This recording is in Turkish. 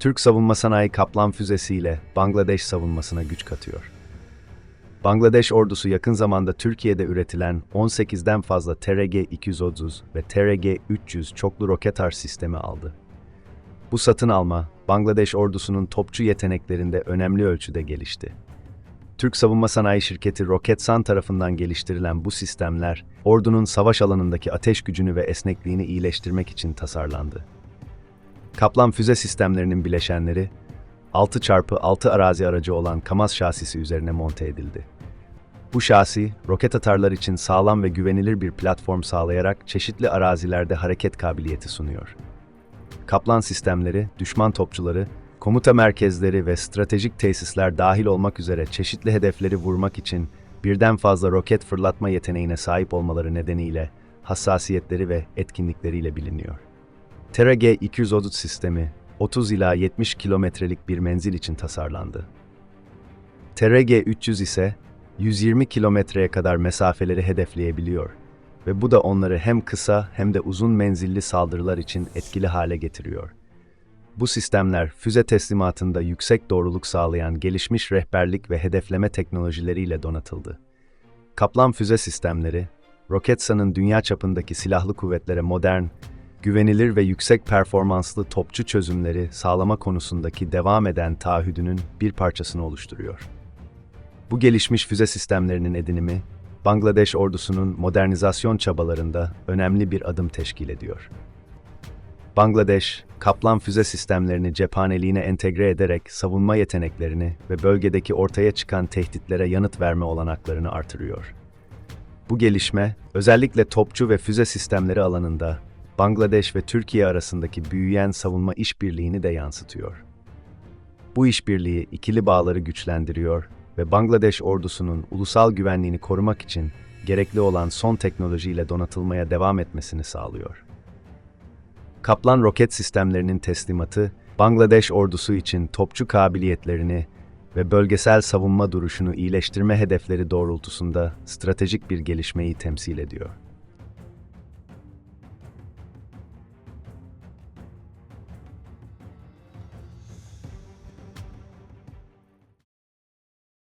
Türk savunma sanayi Kaplan füzesiyle Bangladeş savunmasına güç katıyor. Bangladeş ordusu yakın zamanda Türkiye'de üretilen 18'den fazla TRG-230 ve TRG-300 çoklu roket arz sistemi aldı. Bu satın alma, Bangladeş ordusunun topçu yeteneklerinde önemli ölçüde gelişti. Türk savunma sanayi şirketi Roketsan tarafından geliştirilen bu sistemler, ordunun savaş alanındaki ateş gücünü ve esnekliğini iyileştirmek için tasarlandı. Kaplan füze sistemlerinin bileşenleri, 6x6 arazi aracı olan Kamaz şasisi üzerine monte edildi. Bu şasi, roket atarlar için sağlam ve güvenilir bir platform sağlayarak çeşitli arazilerde hareket kabiliyeti sunuyor. Kaplan sistemleri, düşman topçuları, komuta merkezleri ve stratejik tesisler dahil olmak üzere çeşitli hedefleri vurmak için birden fazla roket fırlatma yeteneğine sahip olmaları nedeniyle hassasiyetleri ve etkinlikleriyle biliniyor. TRG 230 sistemi 30 ila 70 kilometrelik bir menzil için tasarlandı. TRG 300 ise 120 kilometreye kadar mesafeleri hedefleyebiliyor ve bu da onları hem kısa hem de uzun menzilli saldırılar için etkili hale getiriyor. Bu sistemler füze teslimatında yüksek doğruluk sağlayan gelişmiş rehberlik ve hedefleme teknolojileriyle donatıldı. Kaplan füze sistemleri, Roketsan'ın dünya çapındaki silahlı kuvvetlere modern, güvenilir ve yüksek performanslı topçu çözümleri sağlama konusundaki devam eden taahhüdünün bir parçasını oluşturuyor. Bu gelişmiş füze sistemlerinin edinimi, Bangladeş ordusunun modernizasyon çabalarında önemli bir adım teşkil ediyor. Bangladeş, Kaplan füze sistemlerini cephaneliğine entegre ederek savunma yeteneklerini ve bölgedeki ortaya çıkan tehditlere yanıt verme olanaklarını artırıyor. Bu gelişme, özellikle topçu ve füze sistemleri alanında Bangladeş ve Türkiye arasındaki büyüyen savunma işbirliğini de yansıtıyor. Bu işbirliği ikili bağları güçlendiriyor ve Bangladeş ordusunun ulusal güvenliğini korumak için gerekli olan son teknolojiyle donatılmaya devam etmesini sağlıyor. Kaplan roket sistemlerinin teslimatı, Bangladeş ordusu için topçu kabiliyetlerini ve bölgesel savunma duruşunu iyileştirme hedefleri doğrultusunda stratejik bir gelişmeyi temsil ediyor.